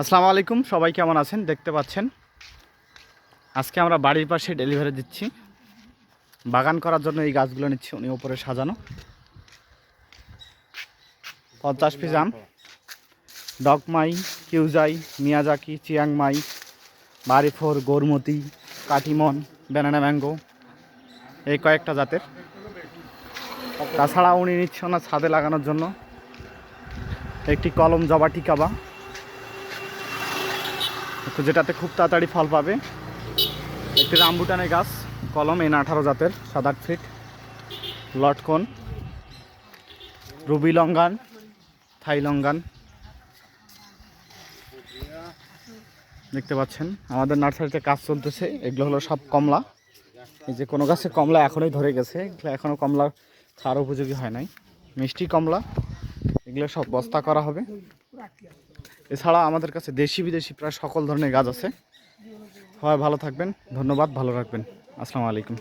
আসসালামু আলাইকুম, সবাই কেমন আছেন? দেখতে পাচ্ছেন। আজকে আমরা বাড়ির পাশে ডেলিভারি দিচ্ছি। বাগান করার জন্য এই গাছগুলো নিচ্ছি, উনি ওপরে সাজানো। পঞ্চাশ পিস আম। Dokmai কিউজাই, Miyazaki Chiang Mai Bari four Gourmati, Katimon, banana mango, এই কয়েকটা জাতের। তাছাড়া উনি নিচ্ছে ওনার ছাদে লাগানোর জন্য। একটি কলম জবা টিকাবা। তো যেটাতে খুব তাড়াতাড়ি ফল পাবে। একটি রামবুটানের গাছ, কলম এন আঠারো জাতের সাত আট ফিট, লটকন, রুবি লঙ্গান, থাই লঙ্গান। দেখতে পাচ্ছেন, আমাদের নার্সারিতে কাজ চলতেছে, এগুলো হলো সব কমলা। এই যে কোনো গাছে কমলা এখনই ধরে গেছে, এগুলো এখনও কমলা খাওয়ার উপযোগী হয় নাই। মিষ্টি কমলা, এগুলো সব বস্তা করা হবে। এছাড়া আমাদের কাছে দেশি বিদেশি প্রায় সকল ধরনের গাছ আছে। সবাই ভালো থাকবেন, ধন্যবাদ, ভালো রাখবেন। আসসালামু আলাইকুম।